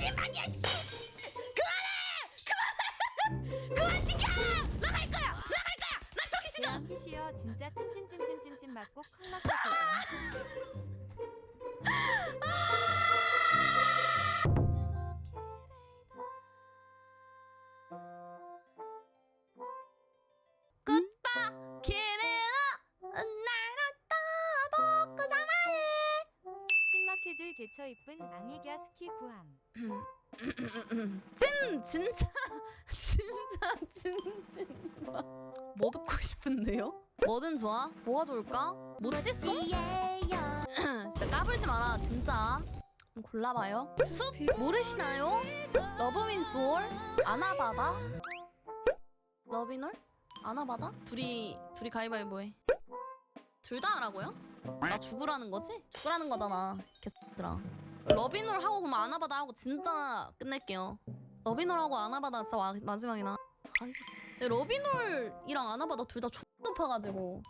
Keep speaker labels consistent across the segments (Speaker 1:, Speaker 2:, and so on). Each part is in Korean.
Speaker 1: 미친 마녀 씨! 그만해! 그만해! 그만 시켜! 나갈 거야! 나갈 거야! 나 저기 싫어!
Speaker 2: 야, 피시여 진짜 찐찐찐찐찐찐 맞고 콩 맞고
Speaker 1: 싶어. 끝! 김
Speaker 2: 찐막해줄 개처 이쁜 앙이갸 스키 구함.
Speaker 1: 찐 진짜 진짜 찐찐 뭐 듣고 싶은데요? 뭐든 좋아 뭐가 좋을까? 모찌송? 진짜 까불지 마라 진짜 골라봐요 숲 모르시나요? 러브민 소울 아나바다 러비놀 아나바다 둘이 둘이 가위바위보 해 둘 다 하라고요? 나 죽으라는 거지? 죽으라는 거잖아 개새들아. 러비놀 하고 그럼 아나바다 하고 진짜 끝낼게요. 러비놀 하고 아나바다 진짜 마, 마지막이나. 러비놀이랑 아나바다 둘 다 X 높아가지고.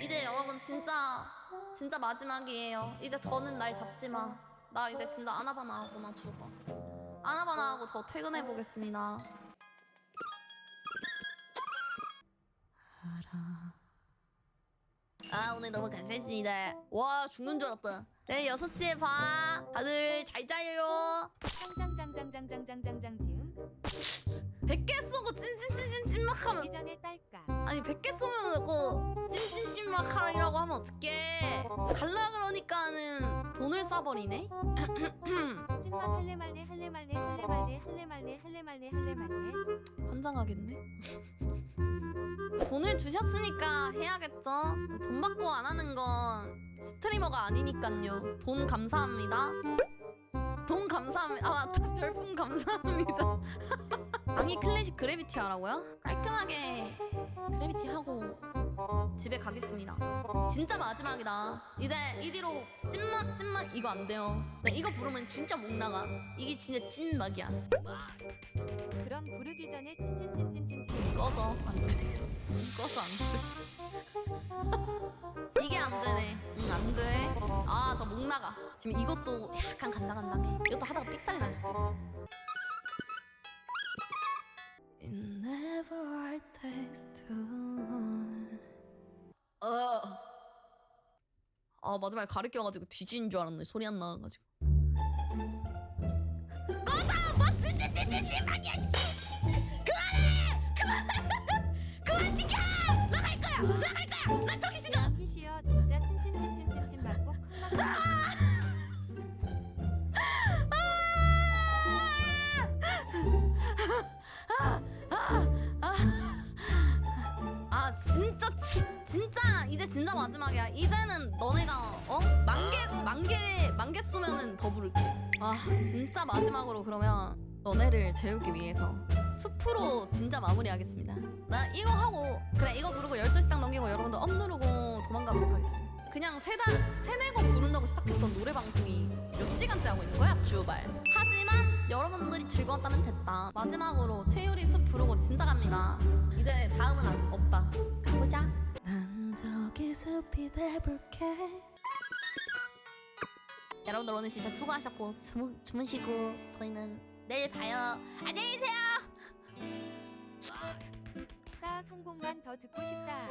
Speaker 1: 이제 여러분 진짜 진짜 마지막이에요. 이제 더는 날 잡지 마나 이제 진짜 아나바나 하고 나 죽어. 아나바나 하고 저 퇴근해 보겠습니다 아 오늘 너무 감사했습니다. 와 죽는 줄 알았다. 내일 6시에 봐. 다들 잘 자요.
Speaker 2: 짱짱짱짱짱짱짱짱 지음.
Speaker 1: 100개 쏘고 찐찐찐찐 찐막하면
Speaker 2: 이전에 딸까.
Speaker 1: 아니 100개 쏘면 그 찜찜찜막하라고 하면 어떡해. 갈라 그러니까는 돈을 싸버리네?
Speaker 2: 찐막 할래 말래 할래 말래 할래 말래 할래 말래 할래 말래 할래 말래.
Speaker 1: 환장하겠네 돈을 주셨으니까 해야겠죠. 돈 받고 안 하는 건 스트리머가 아니니깐요. 돈 감사합니다. 돈 감사합니다. 아 별풍 감사합니다. 앙이 클래식 그래비티 하라고요? 깔끔하게 그래비티 하고 집에 가겠습니다. 진짜 마지막이다. 이제 이 뒤로 찐막 찐막 이거 안 돼요. 네, 이거 부르면 진짜 못 나가. 이게 진짜 찐막이야
Speaker 2: 부르기 전에 찐찐찐찐찐찐.
Speaker 1: 꺼져. 안돼. 꺼져 안돼. 이게 안 되네. 응 안돼 아 저 목 나가. 지금 이것도 약간 간당간당해. 이것도 하다가 삑살이 날 수도 있어. It never takes too long 어. 아 마지막에 가리 껴가지고 뒤지는 줄 알았네. 소리 안 나와가지고
Speaker 2: 진짜
Speaker 1: 지, 진짜 이제 진짜 마지막이야. 이제는 너네가 어? 만개 만개 만개 쏘면은 더 부를게. 아 진짜 마지막으로 그러면 너네를 재우기 위해서 숲으로 진짜 마무리하겠습니다. 나 이거 하고 그래 이거 부르고 12시 딱 넘기고 여러분들 업 누르고 도망가도록 하겠습니다. 그냥 세다 세네 곡 부른 다고 시작했던 노래 방송이 몇 시간째 하고 있는 거야? 주발 하지만 여러분들이 즐거웠다면 됐다. 마지막으로 채율이 숲 부르고 진짜 갑니다. 이제 다음은 안, 없다. 가보자. 난 저기 숲이 돼볼게. 여러분들 오늘 진짜 수고하셨고 주, 주무시고 저희는 내일 봐요. 안녕히 계세요!
Speaker 2: 딱 한 곡만 더 듣고 싶다.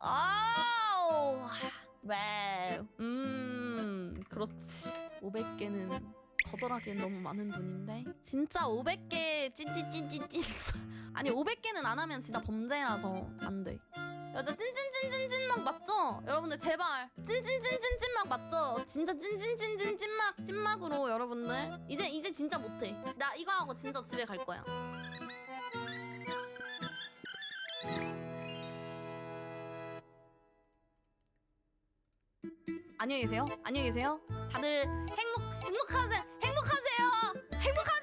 Speaker 1: 아우 왜? 음 그렇지. 500개는 거절하기엔 너무 많은 돈인데. 진짜 500개 찐찐찐찐찐. 아니 500개는 안 하면 진짜 범죄라서 안돼. 여자 찐찐찐찐찐막 맞죠? 여러분들 제발. 찐찐찐찐찐막 맞죠? 진짜 찐찐찐찐찐막 찐막으로 여러분들. 이제 이제 진짜 못해. 나 이거 하고 진짜 집에 갈 거야 안녕히 계세요. 안녕히 계세요. 다들 행복 행복하세요. 행복하세요. 행복하